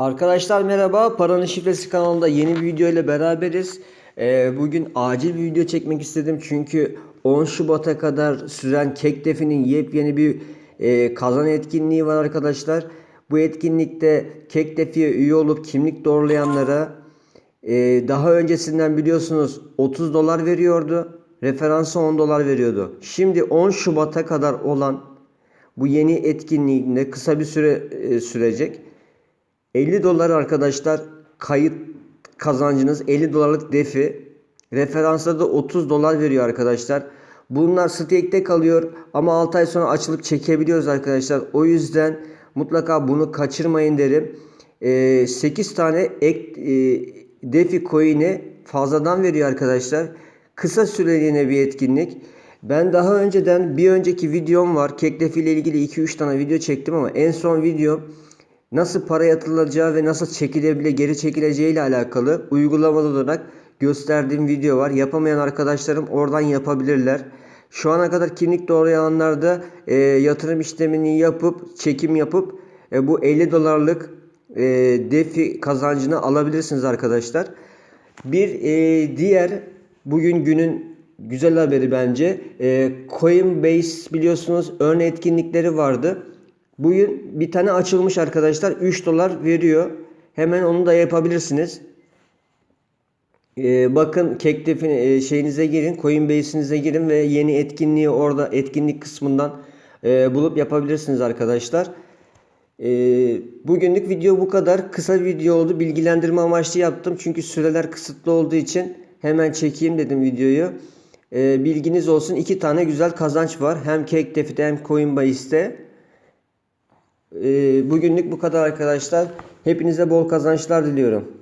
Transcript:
Arkadaşlar merhaba. Paranın Şifresi kanalında yeni bir video ile beraberiz. Ee, bugün acil bir video çekmek istedim çünkü 10 Şubat'a kadar süren Kek Defi'nin yepyeni bir e, kazan etkinliği var arkadaşlar. Bu etkinlikte Kek Defi'ye üye olup kimlik doğrulayanlara e, daha öncesinden biliyorsunuz 30 dolar veriyordu. Referansı 10 dolar veriyordu. Şimdi 10 Şubat'a kadar olan bu yeni etkinliğinde kısa bir süre e, sürecek. 50 dolar arkadaşlar kayıt kazancınız 50 dolarlık defi. Referansa da 30 dolar veriyor arkadaşlar. Bunlar stake'te kalıyor ama 6 ay sonra açılıp çekebiliyoruz arkadaşlar. O yüzden mutlaka bunu kaçırmayın derim. Ee, 8 tane ek e, defi coin'i fazladan veriyor arkadaşlar. Kısa süreliğine bir etkinlik. Ben daha önceden bir önceki videom var. Kekdefi ile ilgili 2-3 tane video çektim ama en son video nasıl para yatırılacağı ve nasıl çekilebilir, geri çekileceği ile alakalı uygulamalı olarak gösterdiğim video var. Yapamayan arkadaşlarım oradan yapabilirler. Şu ana kadar kimlik doğrayanlar da e, yatırım işlemini yapıp, çekim yapıp e, bu 50 dolarlık e, defi kazancını alabilirsiniz arkadaşlar. Bir e, diğer bugün günün güzel haberi bence. E, Coinbase biliyorsunuz örne etkinlikleri vardı. Bugün bir tane açılmış arkadaşlar. 3 dolar veriyor. Hemen onu da yapabilirsiniz. Ee, bakın Kekdef'in e, şeyinize girin. Coinbase'inize girin ve yeni etkinliği orada etkinlik kısmından e, bulup yapabilirsiniz arkadaşlar. E, bugünlük video bu kadar. Kısa bir video oldu. Bilgilendirme amaçlı yaptım. Çünkü süreler kısıtlı olduğu için hemen çekeyim dedim videoyu. E, bilginiz olsun. iki tane güzel kazanç var. Hem Kekdef'te hem Coinbase'te. Ee, bugünlük bu kadar arkadaşlar. Hepinize bol kazançlar diliyorum.